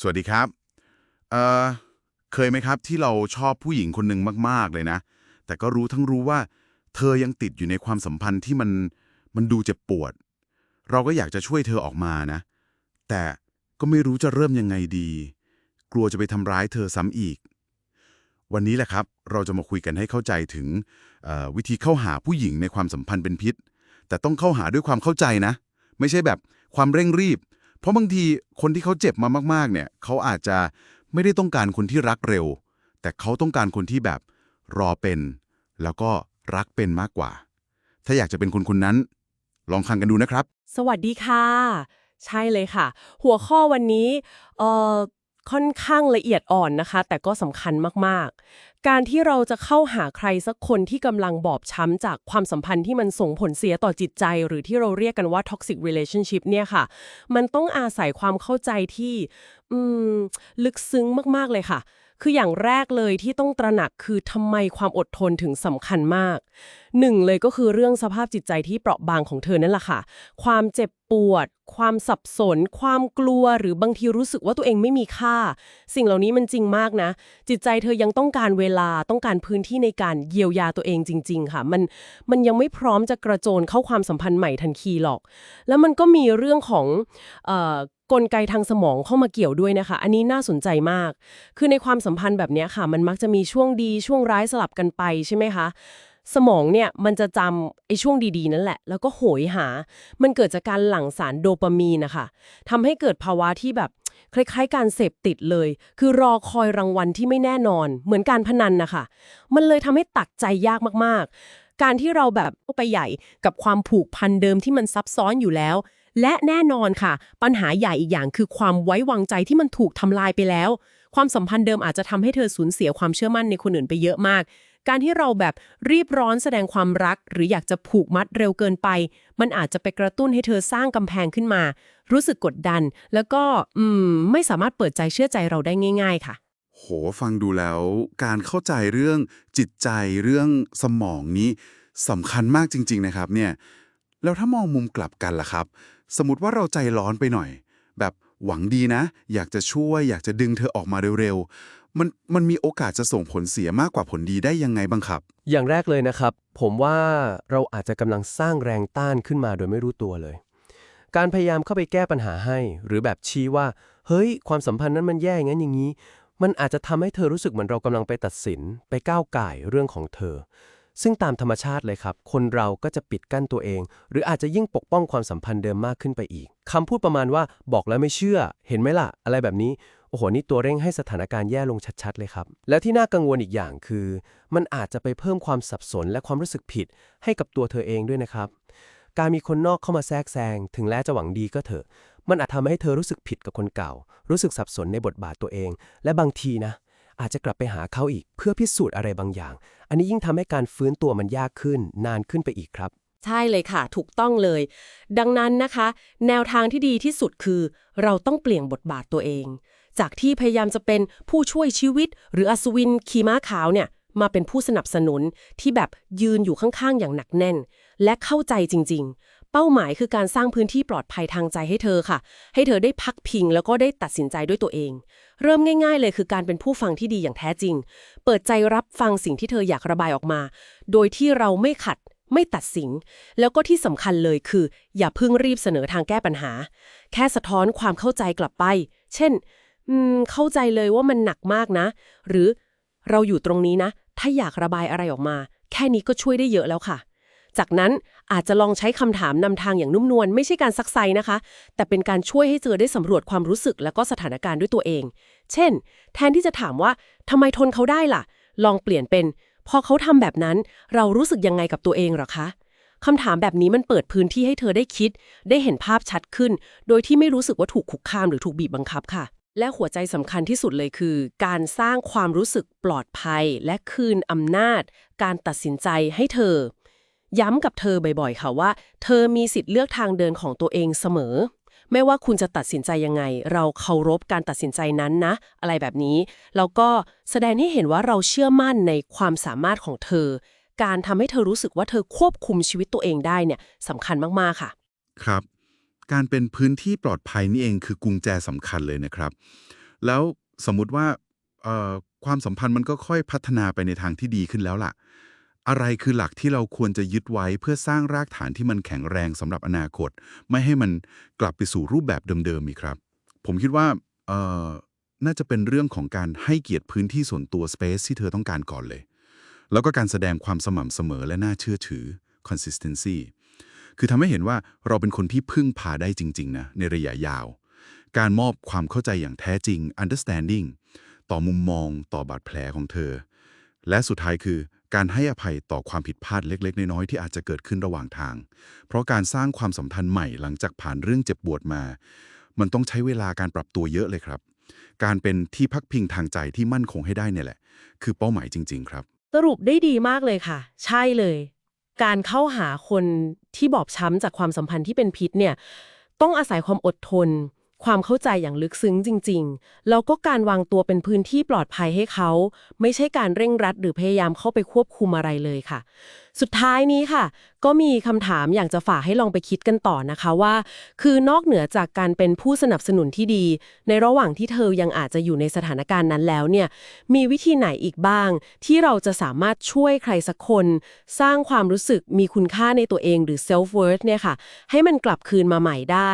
สวัสดีครับ เอ่อ เคยไหมครับที่เราชอบผู้หญิงคนหนึ่งมาก ๆ เลยนะ แต่ก็รู้ทั้งรู้ว่า เธอยังติดอยู่ในความสัมพันธ์ที่มันมันดูเจ็บปวด เราก็อยากจะช่วยเธอออกมานะ แต่ก็ไม่รู้จะเริ่มยังไงดี กลัวจะไปทำร้ายเธอซ้ำอีก วันนี้แหละครับ เราจะมาคุยกันให้เข้าใจถึงวิธีเข้าหาผู้หญิงในความสัมพันธ์เป็นพิษ แต่ต้องเข้าหาด้วยความเข้าใจนะ ไม่ใช่แบบความเร่งรีบ ราะบางทีคนที่เขาเจ็บมามากๆ เนี่ย เขาอาจจะไม่ได้ต้องการคนที่รักเร็ว แต่เขาต้องการคนที่แบบรอเป็น แล้วก็รักเป็นมากกว่า ถ้าอยากจะเป็นคนคนนั้น ลองคังกันดูนะครับ สวัสดีค่ะ ใช่เลยค่ะ หัวข้อวันนี้เอ่อ ค่อนข้างละเอียดอ่อนนะคะ แต่ก็สำคัญมากๆ การที่เราจะเข้าหาใครสักคนที่กำลังบอบช้ำจากความสัมพันธ์ที่มันส่งผลเสียต่อจิตใจ หรือที่เราเรียกกันว่า toxic relationship เนี่ยค่ะ มันต้องอาศัยความเข้าใจที่อืมลึกซึ้งมากๆเลยค่ะ คืออย่างแรกเลยที่ต้องตระหนักคือทำไมความอดทนถึงสำคัญมาก หนึ่งเลยก็คือเรื่องสภาพจิตใจที่เปราะบางของเธอนั่นแหละค่ะ ความเจ็บปวด ความสับสน ความกลัว หรือบางทีรู้สึกว่าตัวเองไม่มีค่า สิ่งเหล่านี้มันจริงมากนะ จิตใจเธอยังต้องการเวลา ต้องการพื้นที่ในการเยียวยาตัวเองจริง ๆ ค่ะ มัน มันยังไม่พร้อมจะกระโจนเข้าความสัมพันธ์ใหม่ทันทีหรอก แล้วมันก็มีเรื่องของเอ่อกลไกทางสมองเข้ามาเกี่ยวด้วยนะคะ อันนี้น่าสนใจมาก คือในความสัมพันธ์แบบนี้ค่ะ มันมักจะมีช่วงดีช่วงร้ายสลับกันไปใช่ไหมคะ สมองเนี่ยมันจะจำไอ้ช่วงดีๆ นั่นแหละ แล้วก็โหยหา มันเกิดจากการหลั่งสารโดปามีนนะคะทำให้เกิดภาวะที่แบบคล้ายๆ การเสพติดเลย คือรอคอยรางวัลที่ไม่แน่นอน เหมือนการพนันนะคะ มันเลยทำให้ตัดใจยากมากๆ การที่เราแบบไปใหญ่กับความผูกพันเดิมที่มันซับซ้อนอยู่แล้ว และแน่นอนค่ะ ปัญหาใหญ่อีกอย่างคือความไว้วางใจที่มันถูกทำลายไปแล้ว ความสัมพันธ์เดิมอาจจะทำให้เธอสูญเสียความเชื่อมั่นในคนอื่นไปเยอะมาก การที่เราแบบรีบร้อนแสดงความรัก หรืออยากจะผูกมัดเร็วเกินไป มันอาจจะไปกระตุ้นให้เธอสร้างกำแพงขึ้นมา รู้สึกกดดัน แล้วก็อืมไม่สามารถเปิดใจเชื่อใจเราได้ง่าย ๆ ค่ะ โหฟังดูแล้ว การเข้าใจเรื่องจิตใจเรื่องสมองนี้สำคัญมากจริง ๆ นะครับเนี่ยแล้วถ้ามองมุมกลับกันล่ะครับ สมมติว่าเราใจร้อนไปหน่อย แบบ หวังดีนะ อยากจะช่วย อยากจะดึงเธอออกมาเร็วๆ มันมันมีโอกาสจะส่งผลเสียมากกว่าผลดีได้ยังไงบ้างครับ อย่างแรกเลยนะครับ ผมว่าเราอาจจะกำลังสร้างแรงต้านขึ้นมาโดยไม่รู้ตัวเลย การพยายามเข้าไปแก้ปัญหาให้ หรือแบบชี้ว่า เฮ้ย ความสัมพันธ์นั้นมันแย่งั้นอย่างนี้ มันอาจจะทำให้เธอรู้สึกเหมือนเรากำลังไปตัดสิน ไปก้าวไก่เรื่องของเธอ ซึ่งตามธรรมชาติเลยครับ คนเราก็จะปิดกั้นตัวเอง หรืออาจจะยิ่งปกป้องความสัมพันธ์เดิมมากขึ้นไปอีกคำพูดประมาณว่าบอกแล้วไม่เชื่อ เห็นไหมล่ะ อะไรแบบนี้ โอ้โห นี่ตัวเร่งให้สถานการณ์แย่ลงชัดๆเลยครับ แล้วที่น่ากังวลอีกอย่างคือ มันอาจจะไปเพิ่มความสับสนและความรู้สึกผิด ให้กับตัวเธอเองด้วยนะครับ การมีคนนอกเข้ามาแทรกแซง ถึงแม้จะหวังดีก็เถอะ มันอาจทำให้เธอรู้สึกผิดกับคนเก่า รู้สึกสับสนในบทบาทตัวเอง และบางทีนะ อาจจะกลับไปหาเขาอีกเพื่อพิสูจน์อะไรบางอย่าง อันนี้ยิ่งทำให้การฟื้นตัวมันยากขึ้น นานขึ้นไปอีกครับ ใช่เลยค่ะ ถูกต้องเลย ดังนั้นนะคะ แนวทางที่ดีที่สุดคือ เราต้องเปลี่ยนบทบาทตัวเอง จากที่พยายามจะเป็นผู้ช่วยชีวิต หรืออัศวินขี่ม้าขาวเนี่ยมาเป็นผู้สนับสนุนที่แบบยืนอยู่ข้างๆ อย่างหนักแน่น และเข้าใจจริงๆ เป้าหมายคือการสร้างพื้นที่ปลอดภัยทางใจให้เธอค่ะ ให้เธอได้พักพิงแล้วก็ได้ตัดสินใจด้วยตัวเอง เริ่มง่ายๆเลยคือการเป็นผู้ฟังที่ดีอย่างแท้จริง เปิดใจรับฟังสิ่งที่เธออยากระบายออกมา โดยที่เราไม่ขัดไม่ตัดสิน แล้วก็ที่สำคัญเลยคือ อย่าเพิ่งรีบเสนอทางแก้ปัญหา แค่สะท้อนความเข้าใจกลับไป เช่น อืม เข้าใจเลยว่ามันหนักมากนะ หรือเราอยู่ตรงนี้นะ ถ้าอยากระบายอะไรออกมา แค่นี้ก็ช่วยได้เยอะแล้วค่ะ จากนั้นอาจจะลองใช้คำถามนำทางอย่างนุ่มนวลไม่ใช่การซักไซนะคะ แต่เป็นการช่วยให้เจอได้สำรวจความรู้สึกและก็สถานการณ์ด้วยตัวเอง เช่น แทนที่จะถามว่าทำไมทนเขาได้ล่ะ ลองเปลี่ยนเป็น พอเขาทำแบบนั้นเรารู้สึกยังไงกับตัวเองหรอคะคำถามแบบนี้มันเปิดพื้นที่ให้เธอได้คิด ได้เห็นภาพชัดขึ้น โดยที่ไม่รู้สึกว่าถูกคุกคามหรือถูกบีบบังคับค่ะ และหัวใจสำคัญที่สุดเลยคือ การสร้างความรู้สึกปลอดภัย และคืนอำนาจ การตัดสินใจให้เธอ ย้ำกับเธอบ่อยๆ ค่ะว่า เธอมีสิทธิ์เลือกทางเดินของตัวเองเสมอ ไม่ว่าคุณจะตัดสินใจยังไง เราเคารพการตัดสินใจนั้นนะ อะไรแบบนี้ แล้วก็แสดงให้เห็นว่าเราเชื่อมั่นในความสามารถของเธอ การทำให้เธอรู้สึกว่าเธอควบคุมชีวิตตัวเองได้เนี่ยสำคัญมากๆค่ะ ครับ การเป็นพื้นที่ปลอดภัยนี่เองคือกุญแจสำคัญเลยนะครับ แล้วสมมุติว่าเอ่อความสัมพันธ์มันก็ค่อยพัฒนาไปในทางที่ดีขึ้นแล้วล่ะ อะไรคือหลักที่เราควรจะยึดไว้เพื่อสร้างรากฐานที่มันแข็งแรงสำหรับอนาคต ไม่ให้มันกลับไปสู่รูปแบบเดิมๆอีกครับ ผมคิดว่าน่าจะเป็นเรื่องของการให้เกียรติพื้นที่ส่วนตัว space ที่เธอต้องการก่อนเลย แล้วก็การแสดงความสม่ำเสมอและน่าเชื่อถือ consistency คือทำให้เห็นว่าเราเป็นคนที่พึ่งพาได้จริง ๆ นะ ในระยะยาว การมอบความเข้าใจอย่างแท้จริง understanding ต่อมุมมองต่อบาดแผลของเธอ และสุดท้ายคือ การให้อภัยต่อความผิดพลาดเล็ก ๆ น้อยๆที่อาจจะเกิดขึ้นระหว่างทาง เพราะการสร้างความสัมพันธ์ใหม่หลังจากผ่านเรื่องเจ็บปวดมา มันต้องใช้เวลาการปรับตัวเยอะเลยครับ การเป็นที่พักพิงทางใจที่มั่นคงให้ได้เนี่ยแหละ คือเป้าหมายจริง ๆ ครับ สรุปได้ดีมากเลยค่ะ ใช่เลย การเข้าหาคนที่บอบช้ำจากความสัมพันธ์ที่เป็นพิษเนี่ย ต้องอาศัยความอดทน ความเข้าใจอย่างลึกซึ้งจริง ๆ แล้วก็การวางตัวเป็นพื้นที่ปลอดภัยให้เขา ไม่ใช่การเร่งรัดหรือพยายามเข้าไปควบคุมอะไรเลยค่ะ สุดท้ายนี้ค่ะ ก็มีคำถามอยากจะฝากให้ลองไปคิดกันต่อนะคะว่า คือนอกเหนือจากการเป็นผู้สนับสนุนที่ดี ในระหว่างที่เธอยังอาจจะอยู่ในสถานการณ์นั้นแล้วเนี่ยมีวิธีไหนอีกบ้าง ที่เราจะสามารถช่วยใครสักคน สร้างความรู้สึกมีคุณค่าในตัวเองหรือ self worth เนี่ยค่ะ ให้มันกลับคืนมาใหม่ได้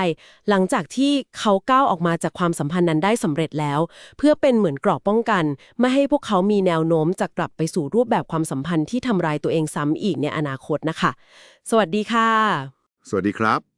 หลังจากที่เขาก้าวออกมาจากความสัมพันธ์นั้นได้สำเร็จแล้ว เพื่อเป็นเหมือนเกราะป้องกัน ไม่ให้พวกเขามีแนวโน้มจะกลับไปสู่รูปแบบความสัมพันธ์ที่ทำร้ายตัวเองซ้ำอีกอีกในอนาคตนะคะ สวัสดีค่ะ สวัสดีครับ